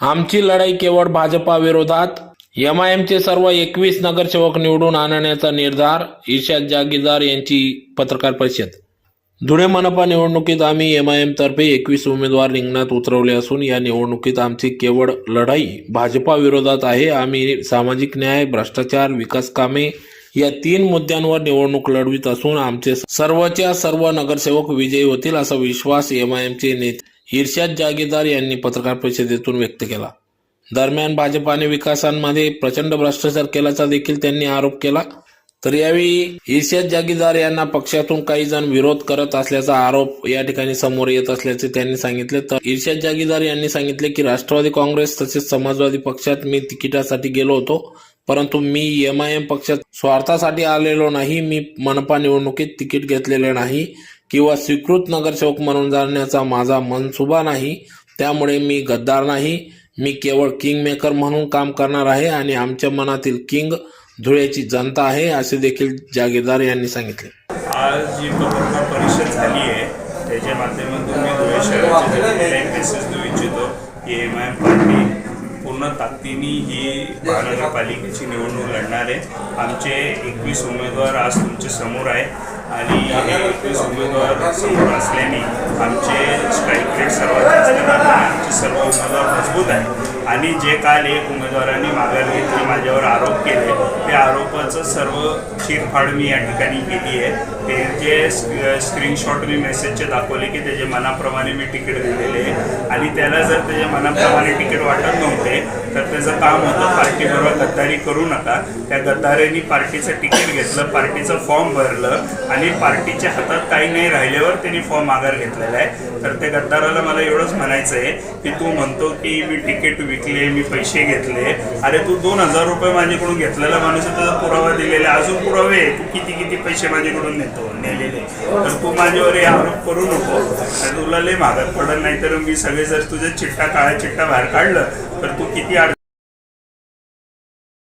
आमची लढाई केवळ भाजपा विरोधात एम आय एमचे सर्व एकवीस नगरसेवक निवडून आणण्याचा निर्धार ईशाद जागीरदार यांची पत्रकार परिषद. धुळे मनपा निवडणुकीत आम्ही एम आय एमतर्फे एकवीस उमेदवार रिंगणात उतरवले असून या निवडणुकीत आमची केवळ लढाई भाजपा विरोधात आहे. आम्ही सामाजिक न्याय भ्रष्टाचार विकास कामे या तीन मुद्द्यांवर निवडणूक लढवित असून आमचे सर्वच्या सर्व नगरसेवक विजयी होतील असा विश्वास एम आय एमचे नेते इर्शाद जागीरदार यांनी पत्रकार परिषदेतून व्यक्त केला. दरम्यान भाजपाने विकासांमध्ये प्रचंड भ्रष्टाचार केल्याचा देखील त्यांनी आरोप केला. तर यावेळी इर्शाद जागीरदार यांना पक्षातून काही जण विरोध करत असल्याचा आरोप या ठिकाणी समोर येत असल्याचे त्यांनी सांगितले. तर इर्शाद जागीरदार यांनी सांगितले की राष्ट्रवादी काँग्रेस तसेच समाजवादी पक्षात मी तिकिटासाठी गेलो होतो. परंतु मी एम आय एम पक्षात स्वार्थासाठी आलेलो नाही. मी मनपा निवडणुकीत तिकीट घेतलेले नाही. किंवा स्वीकृत नगरसेवक म्हणून जाण्याचा माझा मनसुबा नाही त्यामुळे मी गद्दार नाही. मी केवळ किंग मेकर म्हणून काम करणार आहे आणि आमच्या मनातील किंग धुळ्याची जनता आहे असे देखील जागीरदार यांनी सांगितले. आज जी पत्रकार परिषद झाली आहे त्याच्या माध्यमातून मी धुळे शहराच्या मेसेज देऊ इच्छितो की एम आय पार्टी पूर्ण ताकदीने ही महानगरपालिकेची निवडणूक लढणार आहे. आमचे एकवीस उमेदवार आज तुमच्यासमोर आहे आणि एकवीस उमेदवार समोर असल्याने आमचे स्ट्राईक रेट सर्वात जास्त. आमचे सर्व उमेदवार मजबूत आहे. आणि जे काल एक उमेदवारांनी माघार घेतली माझ्यावर आरोप केले त्या आरोपाचं सर्व चिरफाड मी या ठिकाणी केली आहे. ते जे स्क्रीनशॉट मी मेसेजचे दाखवले की त्याच्या मनाप्रमाणे मी तिकीट दिलेले आहे. आणि त्याला जर त्याच्या मनाप्रमाणे तिकीट वाटत नव्हते त्याचं काम होतं पार्टीबरोबर गद्दारी करू नका. त्या गद्दाऱ्यांनी पार्टीचं तिकीट घेतलं पार्टीचं फॉर्म भरलं आणि पार्टीच्या हातात काही नाही राहिल्यावर त्यांनी फॉर्म माघार घेतलेला आहे. तर त्या गद्दाराला मला एवढंच म्हणायचं आहे की तू म्हणतो की मी तिकीट विकले मी पैसे घेतले. अरे तू दोन हजार रुपये माझ्याकडून घेतलेला माणूस आहे, त्याचा पुरावा दिलेला आहे. अजून पुरावे. तू किती किती पैसे माझ्याकडून नेतो नेलेले. तर तू माझ्यावर आरोप करू नको. तुला लय मागत पडत नाही तर मी सगळे जर तुझा चिट्टा काळा चिट्टा बाहेर काढलं तर तू किती